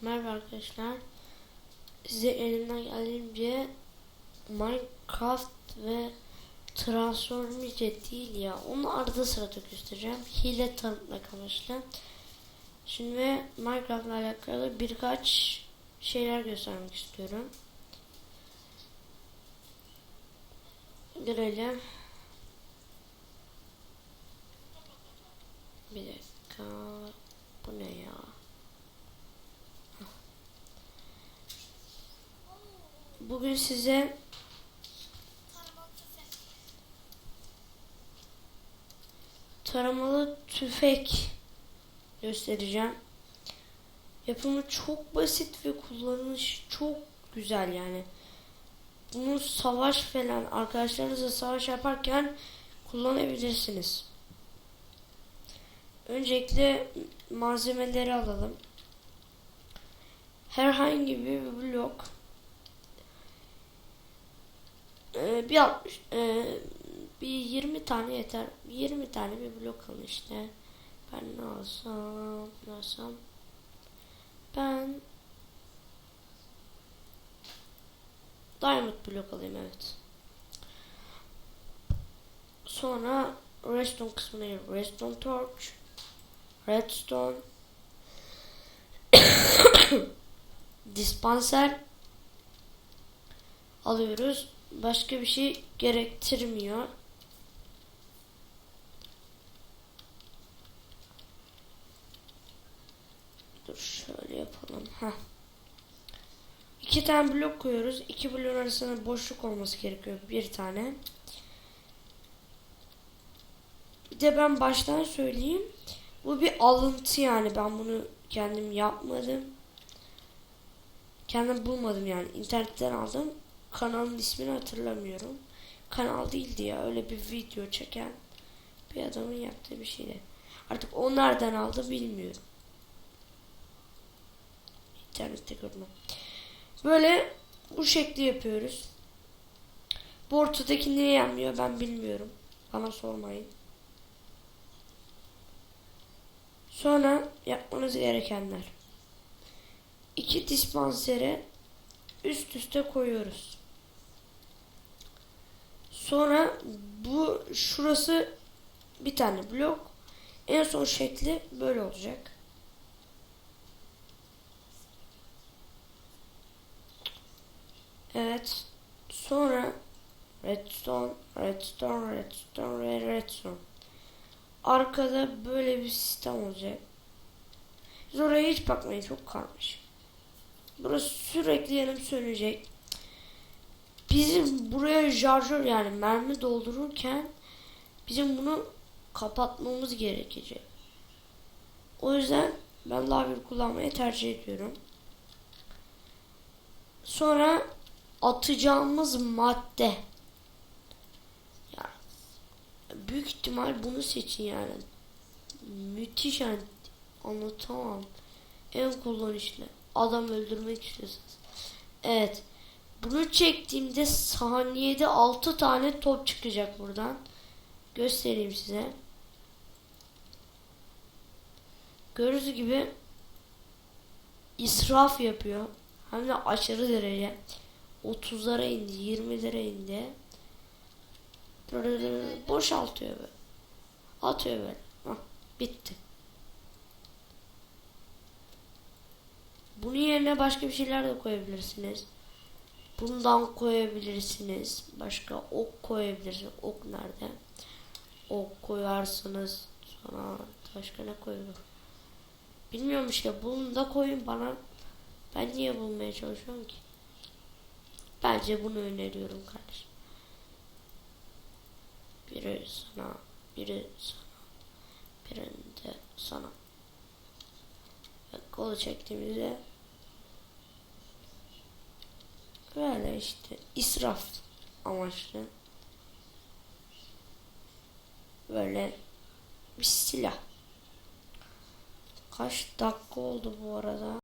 Merhaba arkadaşlar. Size elimden geldiğince Minecraft ve Transformice değil ya. Onu arada sırada göstereceğim. Hile tanıtmak amaçlı. Şimdi Minecraft ile alakalı birkaç şeyler göstermek istiyorum. Görelim. Bir dakika. Bu ne ya? Bugün size taramalı tüfek göstereceğim. Yapımı çok basit ve kullanış çok güzel yani. Bunu savaş falan arkadaşlarınızla savaş yaparken kullanabilirsiniz. Öncelikle malzemeleri alalım. Herhangi bir blok Ee, bir 60 e, bir 20 tane yeter. 20 tane bir blok alın işte. Ben ne alsam, ne alsam? Ben Diamond blok alayım evet. Sonra redstone kısmına gir. Redstone torch, redstone, dispenser alıyoruz. Başka bir şey gerektirmiyor. Dur şöyle yapalım. Heh. İki tane blok koyuyoruz. İki blok arasında boşluk olması gerekiyor. Bir tane. Bir de ben baştan söyleyeyim. Bu bir alıntı yani. Ben bunu kendim yapmadım. Kendim bulmadım yani. İnternetten aldım. Kanalın ismini hatırlamıyorum. Kanal değildi ya. Öyle bir video çeken bir adamın yaptığı bir şeydi. Artık o nereden aldı bilmiyorum. İnternette gördüm. Böyle bu şekli yapıyoruz. Bu ortadaki niye yanmıyor ben bilmiyorum. Bana sormayın. Sonra yapmanız gerekenler. İki dispansere üst üste koyuyoruz. Sonra bu şurası bir tane blok. En son şekli böyle olacak. Evet. Sonra redstone, redstone, redstone ve redstone. Arkada böyle bir sistem olacak. Siz oraya hiç bakmayın çok karmaşık. Burası sürekli yanıp sönecek. Bizim buraya şarjör yani mermi doldururken bizim bunu kapatmamız gerekecek. O yüzden ben lavir kullanmayı tercih ediyorum. Sonra atacağımız madde. Ya büyük ihtimal bunu seçin yani. Müthiş yani anlatamam. En kullanışlı. Adam öldürmek istiyorsunuz. Evet. Bunu çektiğimde saniyede 6 tane top çıkacak buradan. Göstereyim size. Gördüğünüz gibi israf yapıyor. Hem de aşırı derece. 30'lara indi, 20'lere indi. Böyle boşaltıyor böyle. Atıyor böyle. Hah, bitti. Bunun yerine başka bir şeyler de koyabilirsiniz. Bundan koyabilirsiniz. Başka ok koyabilirsiniz. Ok nerede? Ok koyarsınız. Sonra başka ne koyulur? Bilmiyorum işte. Bunu da koyun bana. Ben niye bulmaya çalışıyorum ki? Bence bunu öneriyorum kardeşim. Biri sana, biri sana, birini de sana. Kolu çektiğimizde böyle işte israf amaçlı böyle bir silah. Kaç dakika oldu bu arada?